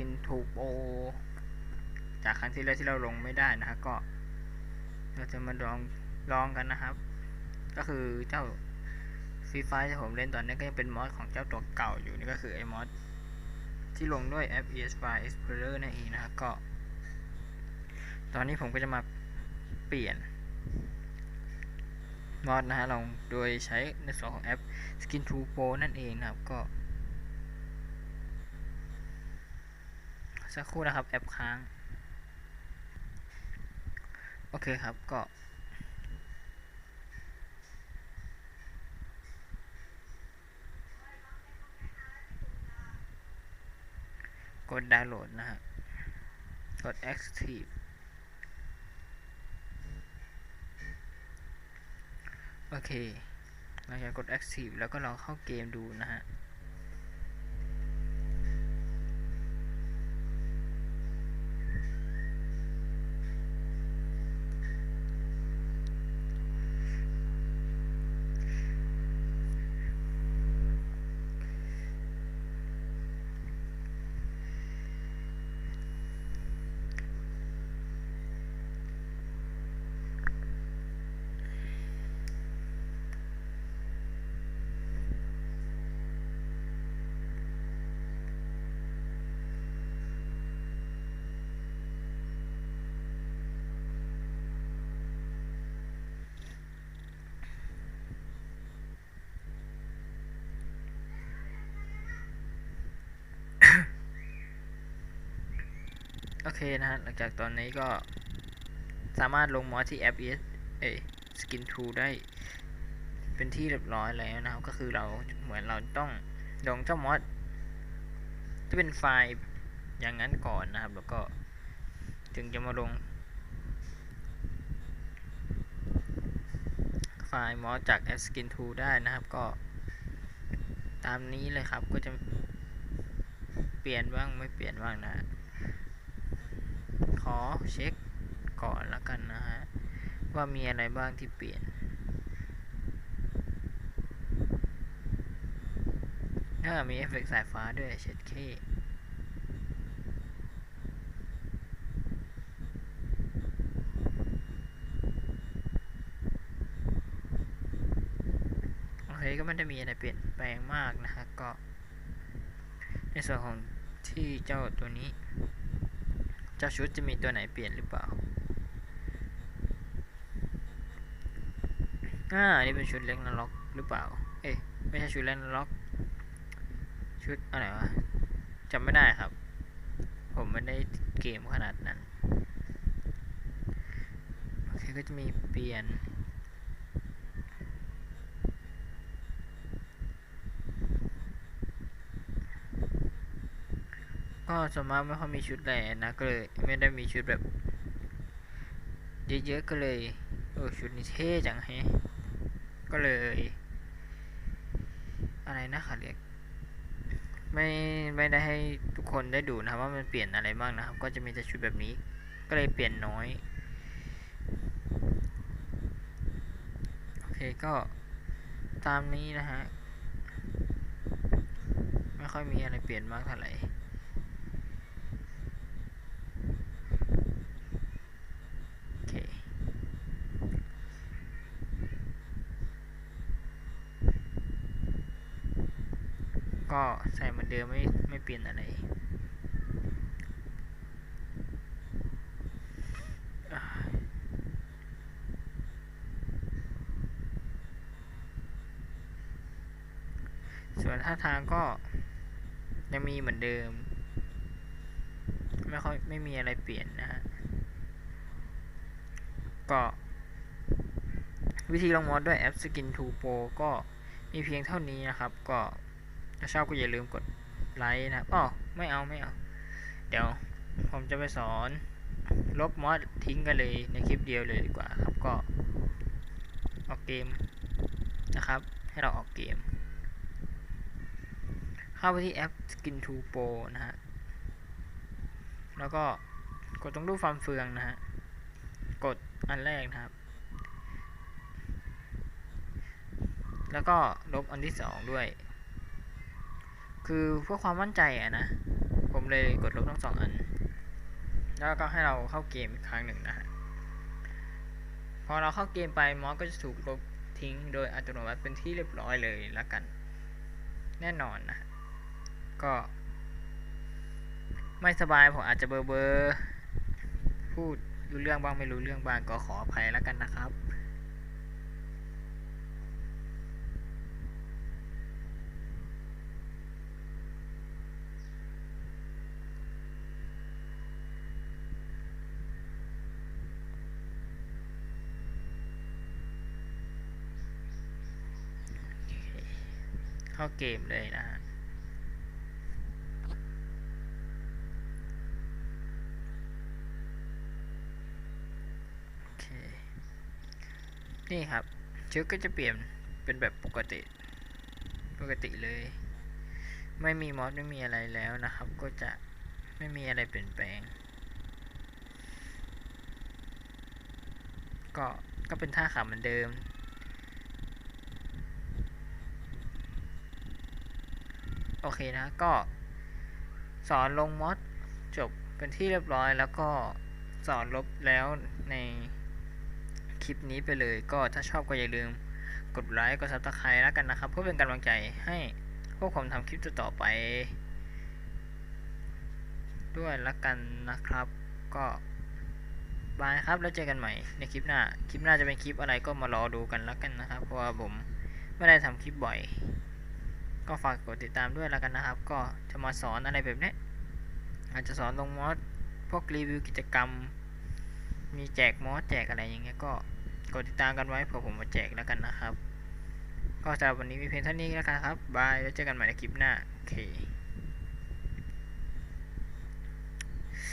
กินถูกโอ จากครั้งที่แล้วที่เราลงไม่ได้นะฮะก็ เราจะมาลองลองกันนะครับ ก็คือเจ้าฟรีไฟที่ผมเล่นตอนนี้ก็ยังเป็นมอดของเจ้าตัวเก่าอยู่นี่ก็คือไอ้มอดที่ลงด้วยแอป ESP Explorer นั่นเองนะครับก็ ตอนนี้ผมก็จะมาเปลี่ยนมอดนะฮะลองโดยใช้ในส่วนของแอป Skin to Pro นั่นเองนะครับ ก็ สักครู่นะครับแอปค้าง โอเคครับก็กดดาวน์โหลดนะฮะ กด active โอเคเราจะกด active แล้วก็ลองเข้าเกมดูนะฮะ เคนะฮะ หลังจากตอนนี้ก็สามารถลงมอดที่แอป ES เอ้ย Skin 2ได้เป็นที่เรียบร้อยแล้วนะครับ ก็คือเราเหมือนเราต้องลงเจ้ามอดที่เป็นไฟล์อย่างนั้นก่อนนะครับ แล้วก็ถึงจะมาลง ไฟล์มอดจากแอป Skin 2 ได้นะครับ ก็ตามนี้เลยครับก็จะเปลี่ยนบ้างไม่เปลี่ยนบ้างนะ เช็คก่อนล้วกันนะฮะ ว่ามีอะไรบ้างที่เปลี่ยนน่ามีเอฟเฟกต์สายฟ้าด้วยเช็ดเคโอเคก็ไม่ได้มีอะไรเปลี่ยนแปลงมากนะฮะ ก็ ในส่วนของที่เจ้าตัวนี้ เจ้าชุดจะมีตัวไหนเปลี่ยนหรือเปล่า อ่า นี่เป็นชุดเล็กนล็อกหรือเปล่า เอ๊ะไม่ใช่ชุดเล็กนล็อก ชุดอะไรวะจำไม่ได้ครับ ผมไม่ได้เกมขนาดนั้น โอเค ก็จะมีเปลี่ยน ก็สวนมากไม่ค่อยมีชุดแหล่นะก็เลยไม่ได้มีชุดแบบเยอะๆก็เลยโอ้ชุดนี้เท่จังแฮะก็เลย อะไรนะเขาเรียกไม่ไม่ได้ให้ทุกคนได้ดูนะครับว่ามันเปลี่ยนอะไรบ้างนะครับ ก็จะมีแต่ชุดแบบนี้ ก็เลยเปลี่ยนน้อยโอเคก็ตามนี้นะฮะไม่ค่อยมีอะไรเปลี่ยนมากเท่าไหร่ โอเค ก็ใส่เหมือนเดิมไม่ไม่เปลี่ยนอะไรส่วนท่าทางก็ยังมีเหมือนเดิม ไม่ค่อยไม่มีอะไรเปลี่ยนนะฮะ ก็วิธีลงมอดด้วยแอป Skin 2 Pro ก็มีเพียงเท่านี้นะครับ ก็ ถ้าชอบก็อย่าลืมกดไลค์นะครับอ๋อไม่เอาไม่เอา เดี๋ยวผมจะไปสอนลบมอดทิ้งกันเลยในคลิปเดียวเลยดีกว่าครับก็ออกเกมนะครับ ให้เราออกเกม เข้าไปที่แอป Skin 2 Pro นะฮะ แล้วก็กดตรงรูปฟาร์มเฟืองนะฮะ กดอันแรกนะครับ แล้วก็ลบอันที่สองด้วย คือเพื่อความมั่นใจอะนะ ผมเลยกดลบทั้งสองอัน แล้วก็ให้เราเข้าเกมอีกครั้งหนึ่งนะฮะ พอเราเข้าเกมไปมอสก็จะถูกลบทิ้งโดยอัตโนมัติเป็นที่เรียบร้อยเลยละกัน แน่นอนนะฮะก็ไม่สบายผมอาจจะเบอร์เบอร์พูดรู้เรื่องบ้างไม่รู้เรื่องบ้างก็ขออภัยแล้วกันนะครับ เข้าเกมเลยนะฮะนี่ครับชื่อก็จะเปลี่ยนเป็นแบบปกติ ปกติเลย ไม่มีมอสไม่มีอะไรแล้วนะครับ ก็จะไม่มีอะไรเปลี่ยนแปลง ก็ก็เป็นท่าขาเหมือนเดิม โอเคนะ ก็สอนลงมอดจบเป็นที่เรียบร้อยแล้วก็สอนลบแล้วในคลิปนี้ไปเลยก็ถ้าชอบก็อย่าลืมกดไลค์กดซับสไครต์แล้วกันนะครับ เพื่อเป็นกำลังใจให้พวกผมทำคลิปต่อไป ด้วยละกันนะครับ ก็บายครับแล้วเจอกันใหม่ในคลิปหน้า คลิปหน้าจะเป็นคลิปอะไรก็มารอดูกันแล้วกันนะครับ เพราะว่าผมไม่ได้ทำคลิปบ่อย ก็ฝากกดติดตามด้วยแล้วกันนะครับ ก็จะมาสอนอะไรแบบนี้อาจจะสอนลงมอสพวกรีวิวกิจกรรม มีแจกมอสแจกอะไรอย่างเงี้ยก็กดติดตามกันไว้เผื่อผมมาแจกแล้วกันนะครับ ก็สำหรับวันนี้มีเพียงเท่านี้แล้วกันครับบายแล้วเจอกันใหม่ในคลิปหน้าโอเค